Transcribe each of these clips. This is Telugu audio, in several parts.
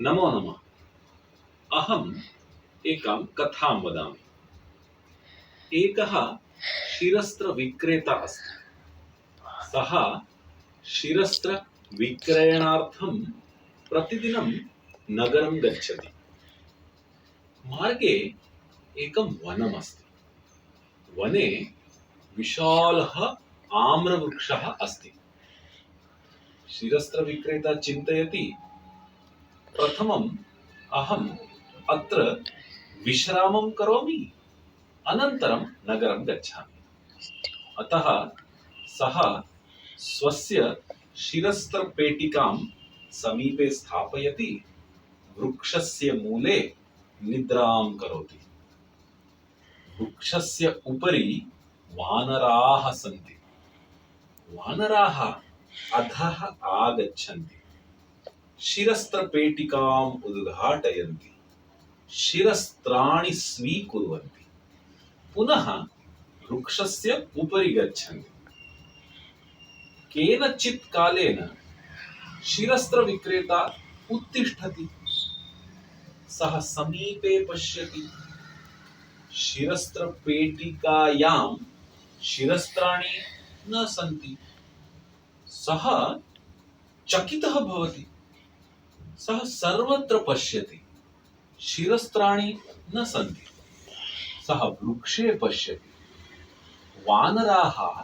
नमो नमः अहम् एकां कथां वदामि एकः शिरस्त्रविक्रेता अस्ति सः शिरस्त्रविक्रयणार्थं प्रतिदिनं नगरं गच्छति मार्गे एकं वनमस्ति वने विशालः आम्रवृक्षः अस्ति शिरस्त्रविक्रेता चिन्तयति ప్రథమం అహం అత్ర విశ్రామం కరోమి అనంతరం నగరం గచ్చామి అతః సహ స్వస్య శిరస్త్రపేటికాం సమీపే స్థాపయతి వృక్షస్య మూలే నిద్రాం కరోతి వృక్షస్య ఉపరి వానరాహ సంతి వానరాహ అధః ఆగచ్చంతి शिरस्त्रपेटिकाम् उद्घाटयन्ति। शिरस्त्राणि स्वीकुर्वन्ति। पुनः वृक्षस्य उपरि गच्छन्ति। केनचित् कालेन शिरस्त्रविक्रेता उत्तिष्ठति। सः समीपे पश्यति। शिरस्त्रपेटिकायां शिरस्त्राणि न सन्ति। सः चकितः भवति। सः सर्वत्र पश्यति। शिरस्त्राणि न सन्ति। सः वृक्षे पश्यति। वानराः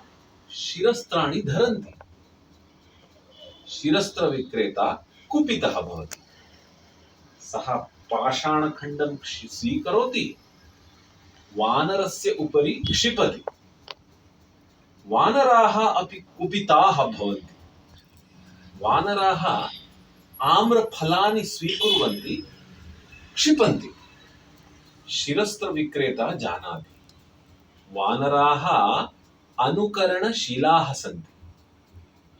शिरस्त्राणि धरन्ति। शिरस्त्रविक्रेता कुपितः भवति। सः पाषाणखण्डं स्वीकरोति। वानरस्य उपरि क्षिपति। वानराः अपि कुपिताः भवन्ति। वानराः ఆమ్రఫలాన్ని స్వీకుర్వంతి క్షిపంతి శిరస్త్ర విక్రేత జానాతి వానరాహ అనుకరణశీలాహ సంతి.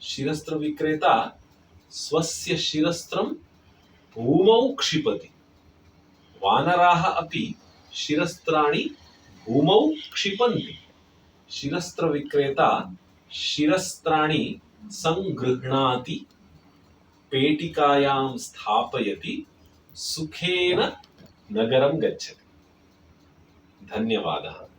శిరస్త్ర విక్రేత స్వస్య శిరస్త్రం భూమౌ క్షిపతి. వానరాహ అపి శిరస్త్రాణి భూమౌ క్షిపంతి. శిరస్త్ర విక్రేత శిరస్త్రాణి సంగృహ్ణాతి. पेटिकायां स्थापयति सुखेन नगरं गच्छति। धन्यवादः।